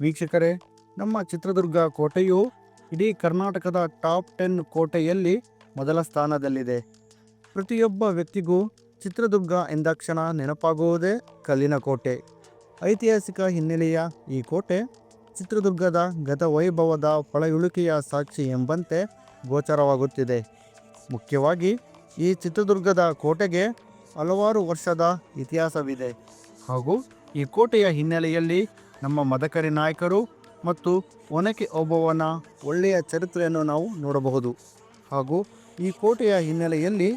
ವೀಕ್ಷಕರೇ, ನಮ್ಮ ಚಿತ್ರದುರ್ಗ ಕೋಟೆಯು ಇಡೀ ಕರ್ನಾಟಕದ ಟಾಪ್ ಟೆನ್ ಕೋಟೆಯಲ್ಲಿ ಮೊದಲ ಸ್ಥಾನದಲ್ಲಿದೆ. ಪ್ರತಿಯೊಬ್ಬ ವ್ಯಕ್ತಿಗೂ ಚಿತ್ರದುರ್ಗ ಎಂದಾಕ್ಷಣ ನೆನಪಾಗುವುದೇ ಕಲ್ಲಿನ ಕೋಟೆ. ಐತಿಹಾಸಿಕ ಹಿನ್ನೆಲೆಯ ಈ ಕೋಟೆ ಚಿತ್ರದುರ್ಗದ ಗತ ವೈಭವದ ಪಳೆಯುಳಿಕೆಯ ಸಾಕ್ಷಿ ಎಂಬಂತೆ ಗೋಚರವಾಗುತ್ತಿದೆ. ಮುಖ್ಯವಾಗಿ ಈ ಚಿತ್ರದುರ್ಗದ ಕೋಟೆಗೆ ಹಲವಾರು ವರ್ಷದ ಇತಿಹಾಸವಿದೆ. ಹಾಗೂ ಈ ಕೋಟೆಯ ಹಿನ್ನೆಲೆಯಲ್ಲಿ ನಮ್ಮ ಮದಕರಿ ನಾಯಕರು ಮತ್ತು ಒನಕೆ ಒಬ್ಬವನ ಒಳ್ಳೆಯ ಚರಿತ್ರೆಯನ್ನು ನಾವು ನೋಡಬಹುದು. ಹಾಗೂ ಈ ಕೋಟೆಯ ಹಿನ್ನೆಲೆಯಲ್ಲಿ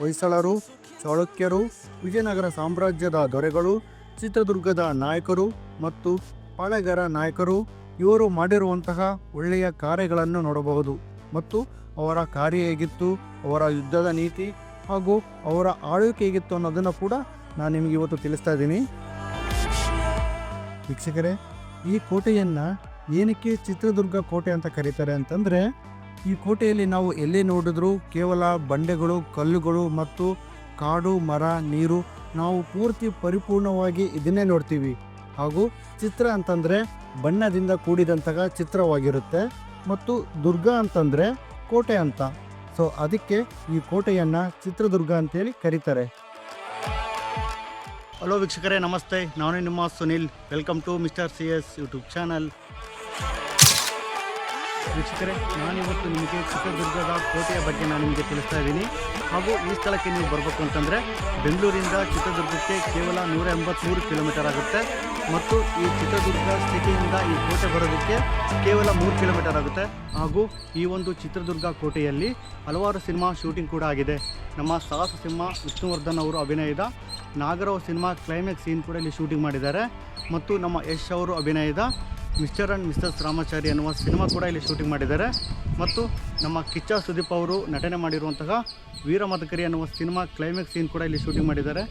ಹೊಯ್ಸಳರು, ಚಾಳುಕ್ಯರು, ವಿಜಯನಗರ ಸಾಮ್ರಾಜ್ಯದ ದೊರೆಗಳು, ಚಿತ್ರದುರ್ಗದ ನಾಯಕರು ಮತ್ತು ಪಾಳೆಗರ ನಾಯಕರು ಇವರು ಮಾಡಿರುವಂತಹ ಒಳ್ಳೆಯ ಕಾರ್ಯಗಳನ್ನು ನೋಡಬಹುದು ಮತ್ತು ಅವರ ಕಾರ್ಯ ಹೇಗಿತ್ತು, ಅವರ ಯುದ್ಧದ ನೀತಿ ಹಾಗೂ ಅವರ ಆಳ್ವಿಕೆ ಹೇಗಿತ್ತು ಅನ್ನೋದನ್ನು ಕೂಡ ನಾನು ನಿಮಗೆ ಇವತ್ತು ತಿಳಿಸ್ತಾ ಇದ್ದೀನಿ. ವೀಕ್ಷಕರೇ, ಈ ಕೋಟೆಯನ್ನು ಏನಕ್ಕೆ ಚಿತ್ರದುರ್ಗ ಕೋಟೆ ಅಂತ ಕರೀತಾರೆ ಅಂತಂದರೆ, ಈ ಕೋಟೆಯಲ್ಲಿ ನಾವು ಎಲ್ಲಿ ನೋಡಿದ್ರೂ ಕೇವಲ ಬಂಡೆಗಳು, ಕಲ್ಲುಗಳು ಮತ್ತು ಕಾಡು, ಮರ, ನೀರು ನಾವು ಪೂರ್ತಿ ಪರಿಪೂರ್ಣವಾಗಿ ಇದನ್ನೇ ನೋಡ್ತೀವಿ. ಹಾಗೂ ಚಿತ್ರ ಅಂತಂದರೆ ಬಣ್ಣದಿಂದ ಕೂಡಿದಂತಹ ಚಿತ್ರವಾಗಿರುತ್ತೆ ಮತ್ತು ದುರ್ಗ ಅಂತಂದರೆ ಕೋಟೆ ಅಂತ. ಸೊ, ಅದಕ್ಕೆ ಈ ಕೋಟೆಯನ್ನು ಚಿತ್ರದುರ್ಗ ಅಂತೇಳಿ ಕರೀತಾರೆ. ಹಲೋ ವೀಕ್ಷಕರೇ ನಮಸ್ತೆ. ನಾನು ನಿಮ್ಮ Sunil. Welcome to mister C S YouTube channel ವೀಕ್ಷಕರೇ, ನಾನಿವತ್ತು ನಿಮಗೆ ಚಿತ್ರದುರ್ಗದ ಕೋಟೆಯ ಬಗ್ಗೆ ನಾನು ನಿಮಗೆ ತಿಳಿಸ್ತಾ ಇದ್ದೀನಿ. ಹಾಗೂ ಈ ಸ್ಥಳಕ್ಕೆ ನೀವು ಬರಬೇಕು ಅಂತಂದರೆ ಬೆಂಗಳೂರಿಂದ ಚಿತ್ರದುರ್ಗಕ್ಕೆ ಕೇವಲ ನೂರ ಎಂಬತ್ತ್ಮೂರು ಕಿಲೋಮೀಟರ್ ಆಗುತ್ತೆ. ಮತ್ತು ಈ ಚಿತ್ರದುರ್ಗ ಸಿಟಿಯಿಂದ ಈ ಕೋಟೆ ಬರೋದಕ್ಕೆ ಕೇವಲ ಮೂರು ಕಿಲೋಮೀಟರ್ ಆಗುತ್ತೆ. ಹಾಗೂ ಈ ಒಂದು ಚಿತ್ರದುರ್ಗ ಕೋಟೆಯಲ್ಲಿ ಹಲವಾರು ಸಿನಿಮಾ ಶೂಟಿಂಗ್ ಕೂಡ ಆಗಿದೆ. ನಮ್ಮ ಸಾಹಸ ಸಿಂಹ ವಿಷ್ಣುವರ್ಧನ್ ಅವರು ಅಭಿನಯದ ನಾಗರಾವ್ ಸಿನಿಮಾ ಕ್ಲೈಮ್ಯಾಕ್ಸ್ ಸೀನ್ ಕೂಡ ಇಲ್ಲಿ ಶೂಟಿಂಗ್ ಮಾಡಿದ್ದಾರೆ. ಮತ್ತು ನಮ್ಮ ಯಶ್ ಅವರು ಅಭಿನಯದ ಮಿಸ್ಟರ್ ಆ್ಯಂಡ್ ಮಿಸ್ಸಸ್ ರಾಮಾಚಾರಿ ಅನ್ನುವ ಸಿನಿಮಾ ಕೂಡ ಇಲ್ಲಿ ಶೂಟಿಂಗ್ ಮಾಡಿದ್ದಾರೆ. ಮತ್ತು ನಮ್ಮ ಕಿಚ್ಚ ಸುದೀಪ್ ಅವರು ನಟನೆ ಮಾಡಿರುವಂತಹ ವೀರಮದಕರಿ ಅನ್ನುವ ಸಿನಿಮಾ ಕ್ಲೈಮ್ಯಾಕ್ಸ್ ಸೀನ್ ಕೂಡ ಇಲ್ಲಿ ಶೂಟಿಂಗ್ ಮಾಡಿದ್ದಾರೆ.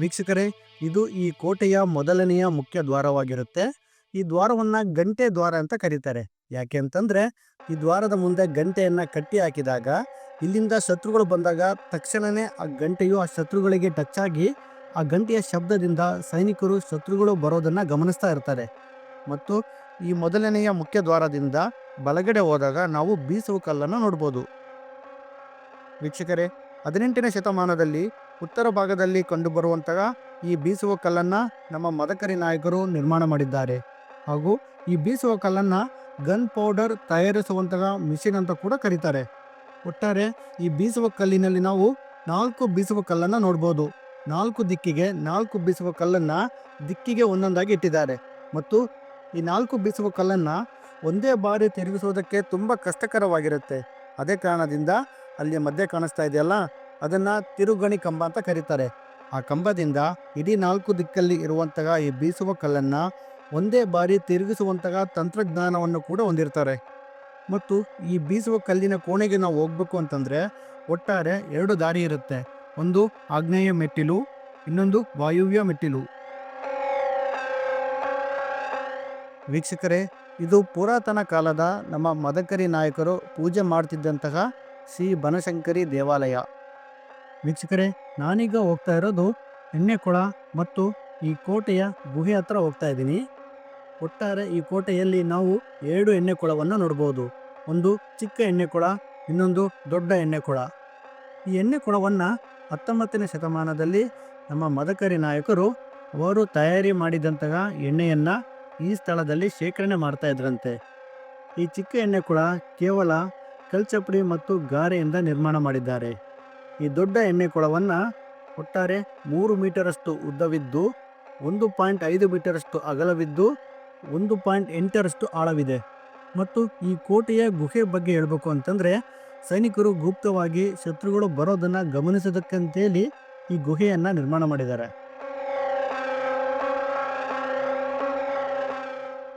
ವೀಕ್ಷಕರೇ, ಇದು ಈ ಕೋಟೆಯ ಮೊದಲನೆಯ ಮುಖ್ಯ ದ್ವಾರವಾಗಿರುತ್ತೆ. ಈ ದ್ವಾರವನ್ನು ಗಂಟೆ ದ್ವಾರ ಅಂತ ಕರೀತಾರೆ. ಯಾಕೆ ಅಂತಂದರೆ, ಈ ದ್ವಾರದ ಮುಂದೆ ಗಂಟೆಯನ್ನು ಕಟ್ಟಿ ಹಾಕಿದಾಗ, ಇಲ್ಲಿಂದ ಶತ್ರುಗಳು ಬಂದಾಗ ತಕ್ಷಣವೇ ಆ ಗಂಟೆಯು ಆ ಶತ್ರುಗಳಿಗೆ ಟಚ್ ಆಗಿ ಆ ಗಂಟೆಯ ಶಬ್ದದಿಂದ ಸೈನಿಕರು ಶತ್ರುಗಳು ಬರೋದನ್ನು ಗಮನಿಸ್ತಾ ಇರ್ತಾರೆ. ಮತ್ತು ಈ ಮೊದಲನೆಯ ಮುಖ್ಯ ದ್ವಾರದಿಂದ ಬಲಗಡೆ ಹೋದಾಗ ನಾವು ಬೀಸುವ ಕಲ್ಲನ್ನು ನೋಡ್ಬೋದು. ವೀಕ್ಷಕರೇ, ಹದಿನೆಂಟನೇ ಶತಮಾನದಲ್ಲಿ ಉತ್ತರ ಭಾಗದಲ್ಲಿ ಕಂಡುಬರುವಂತಹ ಈ ಬೀಸುವ ಕಲ್ಲನ್ನು ನಮ್ಮ ಮದಕರಿ ನಾಯಕರು ನಿರ್ಮಾಣ ಮಾಡಿದ್ದಾರೆ. ಹಾಗೂ ಈ ಬೀಸುವ ಕಲ್ಲನ್ನು ಗನ್ ಪೌಡರ್ ತಯಾರಿಸುವಂತಹ ಮಿಷಿನ್ ಅಂತ ಕೂಡ ಕರೀತಾರೆ. ಒಟ್ಟಾರೆ ಈ ಬೀಸುವ ಕಲ್ಲಿನಲ್ಲಿ ನಾವು ನಾಲ್ಕು ಬೀಸುವ ಕಲ್ಲನ್ನು ನೋಡ್ಬೋದು. ನಾಲ್ಕು ದಿಕ್ಕಿಗೆ ನಾಲ್ಕು ಬೀಸುವ ಕಲ್ಲನ್ನು ದಿಕ್ಕಿಗೆ ಒಂದೊಂದಾಗಿ ಇಟ್ಟಿದ್ದಾರೆ. ಮತ್ತು ಈ ನಾಲ್ಕು ಬೀಸುವ ಕಲ್ಲನ್ನು ಒಂದೇ ಬಾರಿ ತಿರುಗಿಸೋದಕ್ಕೆ ತುಂಬ ಕಷ್ಟಕರವಾಗಿರುತ್ತೆ. ಅದೇ ಕಾರಣದಿಂದ ಅಲ್ಲಿ ಮಧ್ಯೆ ಕಾಣಿಸ್ತಾ ಇದೆಯಲ್ಲ? ಅದನ್ನು ತಿರುಗಣಿ ಕಂಬ ಅಂತ ಕರೀತಾರೆ. ಆ ಕಂಬದಿಂದ ಇಡೀ ನಾಲ್ಕು ದಿಕ್ಕಲ್ಲಿ ಇರುವಂತಹ ಈ ಬೀಸುವ ಕಲ್ಲನ್ನು ಒಂದೇ ಬಾರಿ ತಿರುಗಿಸುವಂತಹ ತಂತ್ರಜ್ಞಾನವನ್ನು ಕೂಡ ಹೊಂದಿರ್ತಾರೆ. ಮತ್ತು ಈ ಬೀಸುವ ಕಲ್ಲಿನ ಕೋಣೆಗೆ ನಾವು ಹೋಗ್ಬೇಕು ಅಂತಂದರೆ ಒಟ್ಟಾರೆ ಎರಡು ದಾರಿ ಇರುತ್ತೆ. ಒಂದು ಆಗ್ನೇಯ ಮೆಟ್ಟಿಲು, ಇನ್ನೊಂದು ವಾಯುವ್ಯ ಮೆಟ್ಟಿಲು. ವೀಕ್ಷಕರೇ, ಇದು ಪುರಾತನ ಕಾಲದ ನಮ್ಮ ಮದಕರಿ ನಾಯಕರು ಪೂಜೆ ಮಾಡ್ತಿದ್ದಂತಹ ಶ್ರೀ ಬನಶಂಕರಿ ದೇವಾಲಯ. ವೀಕ್ಷಕರೇ, ನಾನೀಗ ಹೋಗ್ತಾ ಇರೋದು ಎಣ್ಣೆಕೊಳ ಮತ್ತು ಈ ಕೋಟೆಯ ಗುಹೆ ಹತ್ರ ಹೋಗ್ತಾ ಇದ್ದೀನಿ. ಒಟ್ಟಾರೆ ಈ ಕೋಟೆಯಲ್ಲಿ ನಾವು ಎರಡು ಎಣ್ಣೆಕೊಳವನ್ನು ನೋಡ್ಬೋದು. ಒಂದು ಚಿಕ್ಕ ಎಣ್ಣೆಕೊಳ, ಇನ್ನೊಂದು ದೊಡ್ಡ ಎಣ್ಣೆಕೊಳ. ಈ ಎಣ್ಣೆಕೊಳವನ್ನು ಹತ್ತೊಂಬತ್ತನೇ ಶತಮಾನದಲ್ಲಿ ನಮ್ಮ ಮದಕರಿ ನಾಯಕರು ಅವರು ತಯಾರಿ ಮಾಡಿದಂತಹ ಎಣ್ಣೆಯನ್ನು ಈ ಸ್ಥಳದಲ್ಲಿ ಶೇಖರಣೆ ಮಾಡ್ತಾ ಇದ್ರಂತೆ. ಈ ಚಿಕ್ಕ ಎಣ್ಣೆ ಕೂಡ ಕೇವಲ ಕಲ್ಚಪುಡಿ ಮತ್ತು ಗಾರೆಯಿಂದ ನಿರ್ಮಾಣ ಮಾಡಿದ್ದಾರೆ. ಈ ದೊಡ್ಡ ಎಣ್ಣೆ ಕೊಳವನ್ನು ಒಟ್ಟಾರೆ ಮೂರು ಮೀಟರಷ್ಟು ಉದ್ದವಿದ್ದು, ಒಂದು ಪಾಯಿಂಟ್ ಐದು ಮೀಟರಷ್ಟು ಅಗಲವಿದ್ದು, ಒಂದು ಪಾಯಿಂಟ್ ಎಂಟರಷ್ಟು ಆಳವಿದೆ. ಮತ್ತು ಈ ಕೋಟೆಯ ಗುಹೆ ಬಗ್ಗೆ ಹೇಳಬೇಕು ಅಂತಂದರೆ, ಸೈನಿಕರು ಗುಪ್ತವಾಗಿ ಶತ್ರುಗಳು ಬರೋದನ್ನು ಗಮನಿಸೋದಕ್ಕಂತೇಳಿ ಈ ಗುಹೆಯನ್ನು ನಿರ್ಮಾಣ ಮಾಡಿದ್ದಾರೆ.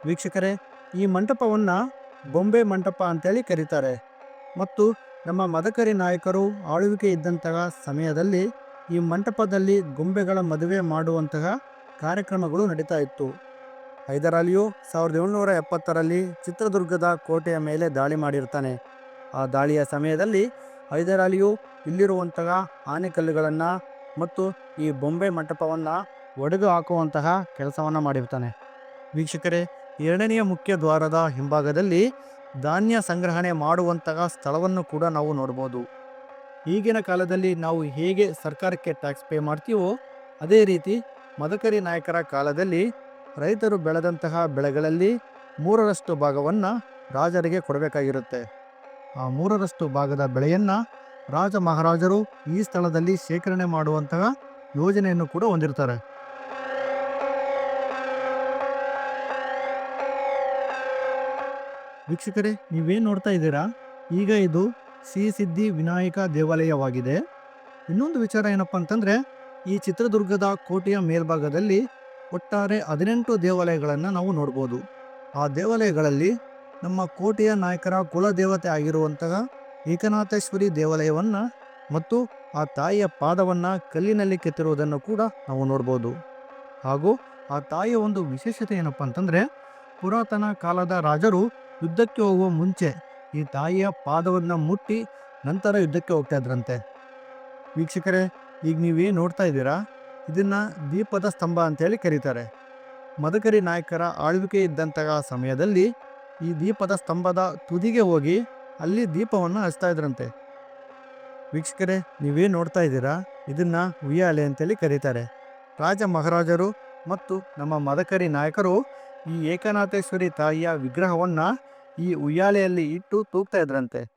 ವೀಕ್ಷಕರೇ, ಈ ಮಂಟಪವನ್ನು ಬೊಂಬೆ ಮಂಟಪ ಅಂತೇಳಿ ಕರೀತಾರೆ. ಮತ್ತು ನಮ್ಮ ಮದಕರಿ ನಾಯಕರು ಆಳ್ವಿಕೆ ಇದ್ದಂತಹ ಸಮಯದಲ್ಲಿ ಈ ಮಂಟಪದಲ್ಲಿ ಗೊಂಬೆಗಳ ಮದುವೆ ಮಾಡುವಂತಹ ಕಾರ್ಯಕ್ರಮಗಳು ನಡೀತಾ ಇತ್ತು. ಹೈದರಾಲಿಯು ಸಾವಿರದ ಏಳ್ನೂರ ಎಪ್ಪತ್ತರಲ್ಲಿ ಚಿತ್ರದುರ್ಗದ ಕೋಟೆಯ ಮೇಲೆ ದಾಳಿ ಮಾಡಿರ್ತಾನೆ. ಆ ದಾಳಿಯ ಸಮಯದಲ್ಲಿ ಹೈದರಾಲಿಯು ಇಲ್ಲಿರುವಂತಹ ಆನೆಕಲ್ಲುಗಳನ್ನು ಮತ್ತು ಈ ಬೊಂಬೆ ಮಂಟಪವನ್ನು ಒಡೆದು ಹಾಕುವಂತಹ ಕೆಲಸವನ್ನು ಮಾಡಿರ್ತಾನೆ. ವೀಕ್ಷಕರೇ ಎರಡನೆಯ ಮುಖ್ಯ ದ್ವಾರದ ಹಿಂಭಾಗದಲ್ಲಿ ಧಾನ್ಯ ಸಂಗ್ರಹಣೆ ಮಾಡುವಂತಹ ಸ್ಥಳವನ್ನು ಕೂಡ ನಾವು ನೋಡ್ಬೋದು. ಈಗಿನ ಕಾಲದಲ್ಲಿ ನಾವು ಹೇಗೆ ಸರ್ಕಾರಕ್ಕೆ ಟ್ಯಾಕ್ಸ್ ಪೇ ಮಾಡ್ತೀವೋ ಅದೇ ರೀತಿ ಮದಕರಿ ನಾಯಕರ ಕಾಲದಲ್ಲಿ ರೈತರು ಬೆಳೆದಂತಹ ಬೆಳೆಗಳಲ್ಲಿ ಮೂರರಷ್ಟು ಭಾಗವನ್ನು ರಾಜರಿಗೆ ಕೊಡಬೇಕಾಗಿರುತ್ತೆ. ಆ ಮೂರರಷ್ಟು ಭಾಗದ ಬೆಳೆಯನ್ನು ರಾಜ ಮಹಾರಾಜರು ಈ ಸ್ಥಳದಲ್ಲಿ ಶೇಖರಣೆ ಮಾಡುವಂತಹ ಯೋಜನೆಯನ್ನು ಕೂಡ ಹೊಂದಿರ್ತಾರೆ. ವೀಕ್ಷಕರೇ, ನೀವೇನು ನೋಡ್ತಾ ಇದ್ದೀರಾ? ಈಗ ಇದು ಸಿ. ಸಿದ್ಧಿ ವಿನಾಯಕ ದೇವಾಲಯವಾಗಿದೆ. ಇನ್ನೊಂದು ವಿಚಾರ ಏನಪ್ಪ ಅಂತಂದರೆ, ಈ ಚಿತ್ರದುರ್ಗದ ಕೋಟೆಯ ಮೇಲ್ಭಾಗದಲ್ಲಿ ಒಟ್ಟಾರೆ ಹದಿನೆಂಟು ದೇವಾಲಯಗಳನ್ನು ನಾವು ನೋಡ್ಬೋದು. ಆ ದೇವಾಲಯಗಳಲ್ಲಿ ನಮ್ಮ ಕೋಟೆಯ ನಾಯಕರ ಕುಲದೇವತೆ ಆಗಿರುವಂತಹ ಏಕನಾಥೇಶ್ವರಿ ದೇವಾಲಯವನ್ನು ಮತ್ತು ಆ ತಾಯಿಯ ಪಾದವನ್ನು ಕಲ್ಲಿನಲ್ಲಿ ಕೆತ್ತಿರುವುದನ್ನು ಕೂಡ ನಾವು ನೋಡ್ಬೋದು. ಹಾಗೂ ಆ ತಾಯಿಯ ಒಂದು ವಿಶೇಷತೆ ಏನಪ್ಪ ಅಂತಂದರೆ, ಪುರಾತನ ಕಾಲದ ರಾಜರು ಯುದ್ಧಕ್ಕೆ ಹೋಗುವ ಮುಂಚೆ ಈ ತಾಯಿಯ ಪಾದವನ್ನು ಮುಟ್ಟಿ ನಂತರ ಯುದ್ಧಕ್ಕೆ ಹೋಗ್ತಾ ಇದ್ರಂತೆ. ವೀಕ್ಷಕರೇ, ಈಗ ನೀವೇನು ನೋಡ್ತಾ ಇದ್ದೀರಾ? ಇದನ್ನು ದೀಪದ ಸ್ತಂಭ ಅಂತೇಳಿ ಕರೀತಾರೆ. ಮದಕರಿ ನಾಯಕರ ಆಳ್ವಿಕೆ ಇದ್ದಂತಹ ಸಮಯದಲ್ಲಿ ಈ ದೀಪದ ಸ್ತಂಭದ ತುದಿಗೆ ಹೋಗಿ ಅಲ್ಲಿ ದೀಪವನ್ನು ಹಚ್ತಾ ಇದ್ರಂತೆ. ವೀಕ್ಷಕರೇ, ನೀವೇನು ನೋಡ್ತಾ ಇದ್ದೀರಾ? ಇದನ್ನು ಉಯ್ಯಾಲೆ ಅಂತೇಳಿ ಕರೀತಾರೆ. ರಾಜ ಮಹಾರಾಜರು ಮತ್ತು ನಮ್ಮ ಮದಕರಿ ನಾಯಕರು ಈ ಏಕನಾಥೇಶ್ವರಿ ತಾಯಿಯ ವಿಗ್ರಹವನ್ನು ಈ ಉಯ್ಯಾಲೆಯಲ್ಲಿ ಇಟ್ಟು ತೂಗ್ತಾ ಇದ್ರಂತೆ.